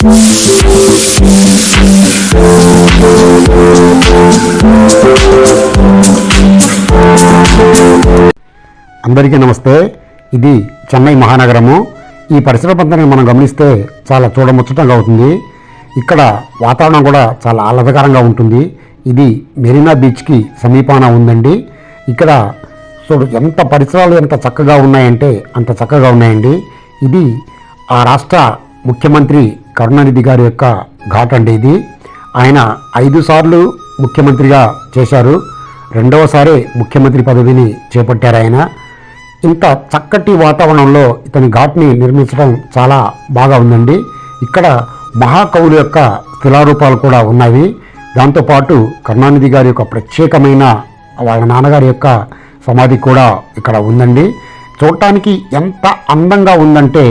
అందరికీ నమస్తే. ఇది చెన్నై మహానగరము. ఈ పరిసర ప్రాంతాన్ని మనం గమనిస్తే చాలా చూడముచ్చటంగా అవుతుంది. ఇక్కడ వాతావరణం కూడా చాలా ఆహ్లాదకరంగా ఉంటుంది. ఇది మెరీనా బీచ్కి సమీపాన ఉందండి. ఇక్కడ చూడు ఎంత పరిసరాలు ఎంత చక్కగా ఉన్నాయంటే అంత చక్కగా ఉన్నాయండి. ఇది ఆ రాష్ట్ర ముఖ్యమంత్రి కరుణానిధి గారి యొక్క ఘాట్ అండి ఇది. ఆయన ఐదు సార్లు ముఖ్యమంత్రిగా చేశారు. రెండవసారి ముఖ్యమంత్రి పదవిని చేపట్టారు ఆయన. ఇంత చక్కటి వాతావరణంలో ఇతని ఘాట్ని నిర్మించడం చాలా బాగా ఉందండి. ఇక్కడ మహాకవుల యొక్క శిలారూపాలు కూడా ఉన్నవి దాంతోపాటు కరుణానిధి గారి యొక్క ప్రత్యేకమైన వాళ్ళ నాన్నగారి యొక్క సమాధి కూడా ఇక్కడ ఉందండి. చూడటానికి ఎంత అందంగా ఉందంటే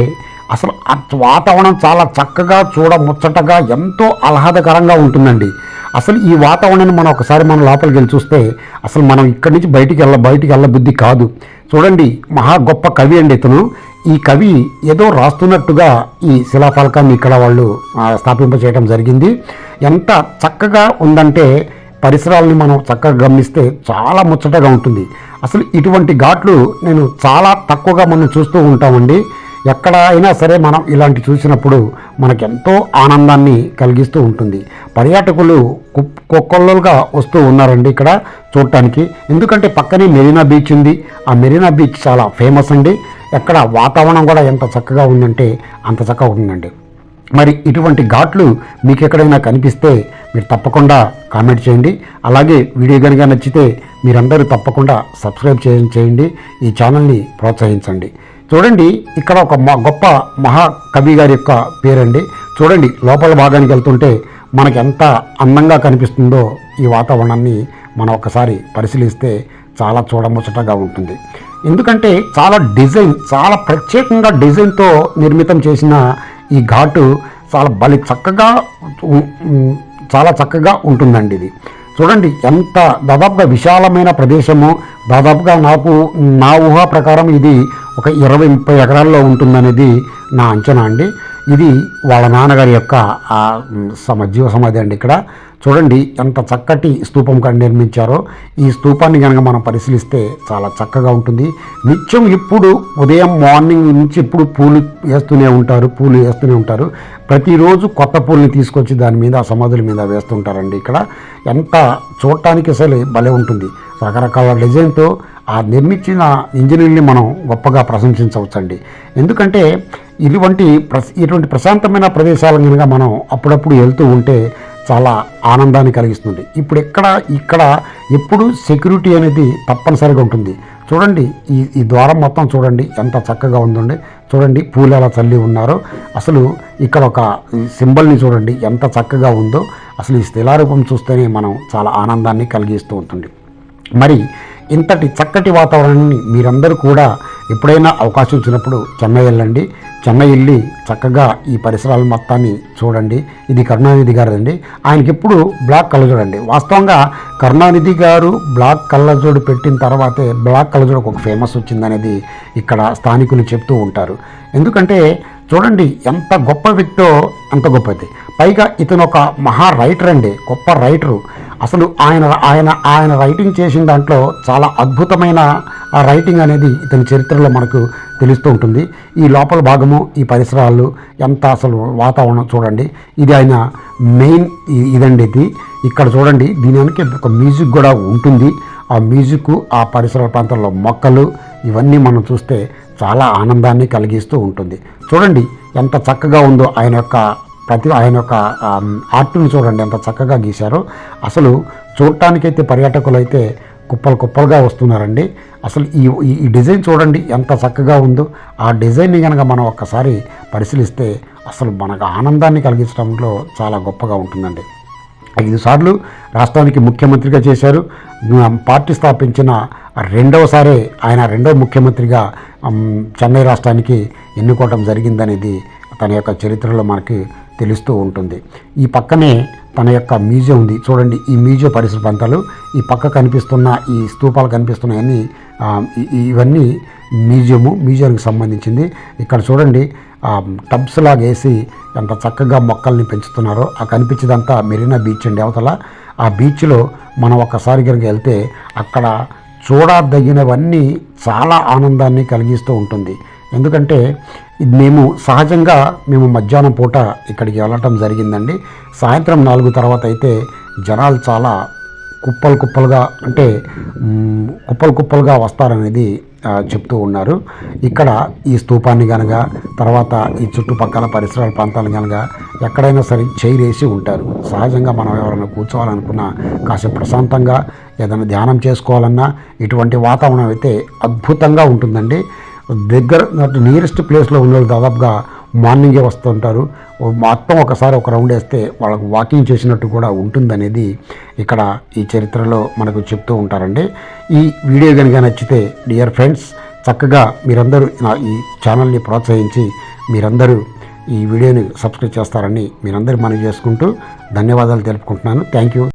అసలు ఆ వాతావరణం చాలా చక్కగా చూడ ముచ్చటగా ఎంతో ఆహ్లాదకరంగా ఉంటుందండి. అసలు ఈ వాతావరణాన్ని మనం ఒకసారి మనం లోపలికి వెళ్ళి చూస్తే అసలు మనం ఇక్కడి నుంచి బయటికి వెళ్ళ బయటికి వెళ్ళ బుద్ధి కాదు. చూడండి మహా గొప్ప కవి అండి ఇతను. ఈ కవి ఏదో రాస్తున్నట్టుగా ఈ శిలాఫలకాన్ని ఇక్కడ వాళ్ళు స్థాపింప చేయడం జరిగింది. ఎంత చక్కగా ఉందంటే పరిసరాలని మనం చక్కగా గమనిస్తే చాలా ముచ్చటగా ఉంటుంది. అసలు ఇటువంటి ఘాట్లు నేను చాలా తక్కువగా మనం చూస్తూ ఉంటామండి. ఎక్కడ అయినా సరే మనం ఇలాంటి చూసినప్పుడు మనకెంతో ఆనందాన్ని కలిగిస్తూ ఉంటుంది. పర్యాటకులు కుక్కొల్లలుగా వస్తూ ఉన్నారండి ఇక్కడ చూడటానికి. ఎందుకంటే పక్కనే మెరీనా బీచ్ ఉంది. ఆ మెరీనా బీచ్ చాలా ఫేమస్ అండి. ఎక్కడ వాతావరణం కూడా ఎంత చక్కగా ఉందంటే అంత చక్కగా ఉందండి. మరి ఇటువంటి ఘాట్లు మీకు ఎక్కడైనా కనిపిస్తే మీరు తప్పకుండా కామెంట్ చేయండి. అలాగే వీడియో కనుక నచ్చితే మీరందరూ తప్పకుండా సబ్స్క్రైబ్ చేయ చేయండి. ఈ ఛానల్ని ప్రోత్సహించండి. చూడండి ఇక్కడ ఒక మ- గొప్ప మహాకవి గారి యొక్క పేరండి. చూడండి లోపల భాగానికి వెళ్తుంటే మనకి ఎంత అందంగా కనిపిస్తుందో ఈ వాతావరణాన్ని మనం ఒకసారి పరిశీలిస్తే చాలా చూడముచ్చటగా ఉంటుంది. ఎందుకంటే చాలా డిజైన్ చాలా ప్రత్యేకంగా డిజైన్తో నిర్మితం చేసిన ఈ ఘాటు చాలా బలి చక్కగా చాలా చక్కగా ఉంటుందండి ఇది. చూడండి ఎంత దాదాపుగా విశాలమైన ప్రదేశము. దాదాపుగా నాకు నా ఊహా ప్రకారం ఇది ఒక ఇరవై ముప్పై ఎకరాల్లో ఉంటుందనేది నా అంచనా అండి. ఇది వాళ్ళ నాన్నగారి యొక్క సమ జీవ సమాధి అండి ఇక్కడ. చూడండి ఎంత చక్కటి స్తూపం కానీ నిర్మించారో. ఈ స్తూపాన్ని కనుక మనం పరిశీలిస్తే చాలా చక్కగా ఉంటుంది. నిత్యం ఇప్పుడు ఉదయం మార్నింగ్ నుంచి ఇప్పుడు పూలు వేస్తూనే ఉంటారు పూలు వేస్తూనే ఉంటారు. ప్రతిరోజు కొత్త పూలని తీసుకొచ్చి దాని మీద ఆ సమాధుల మీద వేస్తుంటారండి ఇక్కడ. ఎంత చూడటానికి అసలు భలే ఉంటుంది. రకరకాల డిజైన్తో ఆ నిర్మించిన ఇంజనీర్ని మనం గొప్పగా ప్రశంసించవచ్చండి. ఎందుకంటే ఇటువంటి ప్రస్ ఇటువంటి ప్రశాంతమైన ప్రదేశాల కనుక మనం అప్పుడప్పుడు వెళ్తూ ఉంటే చాలా ఆనందాన్ని కలిగిస్తుంది. ఇప్పుడు ఎక్కడ ఇక్కడ ఎప్పుడు సెక్యూరిటీ అనేది తప్పనిసరిగా ఉంటుంది. చూడండి ఈ ఈ ద్వారం మొత్తం చూడండి ఎంత చక్కగా ఉందండి. చూడండి పూలు ఎలా చల్లి ఉన్నారో. అసలు ఇక్కడ ఒక సింబల్ని చూడండి ఎంత చక్కగా ఉందో. అసలు ఈ శిలారూపం చూస్తేనే మనం చాలా ఆనందాన్ని కలిగిస్తూ ఉంటుంది మరి ఇంతటి చక్కటి వాతావరణాన్ని మీరందరూ కూడా ఎప్పుడైనా అవకాశం వచ్చినప్పుడు చెన్నై వెళ్ళండి. చెన్నై వెళ్ళి చక్కగా ఈ పరిసరాల మొత్తాన్ని చూడండి. ఇది కరుణానిధి గారిదండి. ఆయనకి ఎప్పుడు బ్లాక్ కళ్ళజోడు అండి. వాస్తవంగా కరుణానిధి గారు బ్లాక్ కళ్ళజోడు పెట్టిన తర్వాతే బ్లాక్ కళ్ళజోడు ఒక ఫేమస్ వచ్చిందనేది ఇక్కడ స్థానికులు చెప్తూ ఉంటారు. ఎందుకంటే చూడండి ఎంత గొప్ప వ్యక్తో అంత గొప్పది. పైగా ఇతను ఒక మహా రైటర్ అండి. గొప్ప రైటరు. అసలు ఆయన ఆయన ఆయన రైటింగ్ చేసిన దాంట్లో చాలా అద్భుతమైన ఆ రైటింగ్ అనేది ఇతని చరిత్రలో మనకు తెలుస్తూ ఉంటుంది. ఈ లోపల భాగము ఈ పరిసరాలు ఎంత అసలు వాతావరణం చూడండి. ఇది ఆయన మెయిన్ ఇదండి ఇది. ఇక్కడ చూడండి దీని ఒక మ్యూజిక్ కూడా ఉంటుంది. ఆ మ్యూజిక్ ఆ పరిసర ప్రాంతాల్లో మొక్కలు ఇవన్నీ మనం చూస్తే చాలా ఆనందాన్ని కలిగిస్తూ ఉంటుంది. చూడండి ఎంత చక్కగా ఉందో ఆయన యొక్క ప్రతి ఆయన యొక్క ఆమ్, ఆర్ట్ని చూడండి ఎంత చక్కగా గీశారో. అసలు చూడటానికైతే పర్యాటకులు అయితే కుప్పలు కుప్పలుగా వస్తున్నారండి. అసలు ఈ ఈ- డిజైన్ చూడండి ఎంత చక్కగా ఉందో. ఆ డిజైన్ని కనుక మనం ఒక్కసారి పరిశీలిస్తే అసలు మనకు ఆనందాన్ని కలిగించడంలో చాలా గొప్పగా ఉంటుందండి. ఐదు సార్లు రాష్ట్రానికి ముఖ్యమంత్రిగా చేశారు. పార్టీ స్థాపించిన రెండవసారి ఆయన రెండవ ముఖ్యమంత్రిగా చెన్నై రాష్ట్రానికి ఎన్నుకోవటం జరిగిందనేది తన యొక్క చరిత్రలో మనకి తెలుస్తూ ఉంటుంది. ఈ పక్కనే తన యొక్క మ్యూజియం ఉంది. చూడండి ఈ మ్యూజియం పరిసర ప్రాంతాలు ఈ పక్క కనిపిస్తున్న ఈ స్తూపాలు కనిపిస్తున్నాయని ఇవన్నీ మ్యూజియము మ్యూజియంకి సంబంధించింది. ఇక్కడ చూడండి టబ్స్ లాగా వేసి ఎంత చక్కగా మొక్కల్ని పెంచుతున్నారో ఆ కనిపించేదంతా మెరీనా బీచ్ అండి అవతల. ఆ బీచ్లో మనం ఒక్కసారి కనుక వెళ్తే అక్కడ చూడదగినవన్నీ చాలా ఆనందాన్ని కలిగిస్తూ ఉంటుంది. ఎందుకంటే ఇది మేము సహజంగా మేము మధ్యాహ్నం పూట ఇక్కడికి వెళ్ళటం జరిగిందండి. సాయంత్రం నాలుగు తర్వాత అయితే జనాలు చాలా కుప్పలు కుప్పలుగా అంటే కుప్పలు కుప్పలుగా వస్తారనేది చెప్తూ ఉన్నారు. ఇక్కడ ఈ స్తూపాన్ని కనుక తర్వాత ఈ చుట్టుపక్కల పరిసరాల ప్రాంతాలు కనుక ఎక్కడైనా సరే చైర్ వేసి ఉంటారు. సహజంగా మనం ఎవరైనా కూర్చోవాలనుకున్నా కాసేపు ప్రశాంతంగా ఏదైనా ధ్యానం చేసుకోవాలన్నా ఇటువంటి వాతావరణం అయితే అద్భుతంగా ఉంటుందండి. దగ్గర నియరెస్ట్ ప్లేస్లో ఉన్న వాళ్ళు దాదాపుగా మార్నింగే వస్తుంటారు. ఓ మొత్తం ఒకసారి ఒక రౌండ్ వేస్తే వాళ్ళకు వాకింగ్ చేసినట్టు కూడా ఉంటుందనేది ఇక్కడ ఈ చరిత్రలో మనకు చెప్తూ ఉంటారండి. ఈ వీడియో కనుక నచ్చితే డియర్ ఫ్రెండ్స్ చక్కగా మీరందరూ నా ఈ ఛానల్ని ప్రోత్సహించి మీరందరూ ఈ వీడియోని సబ్స్క్రైబ్ చేస్తారని మీరందరూ మనం చేసుకుంటూ ధన్యవాదాలు తెలుపుకుంటున్నాను. Thank you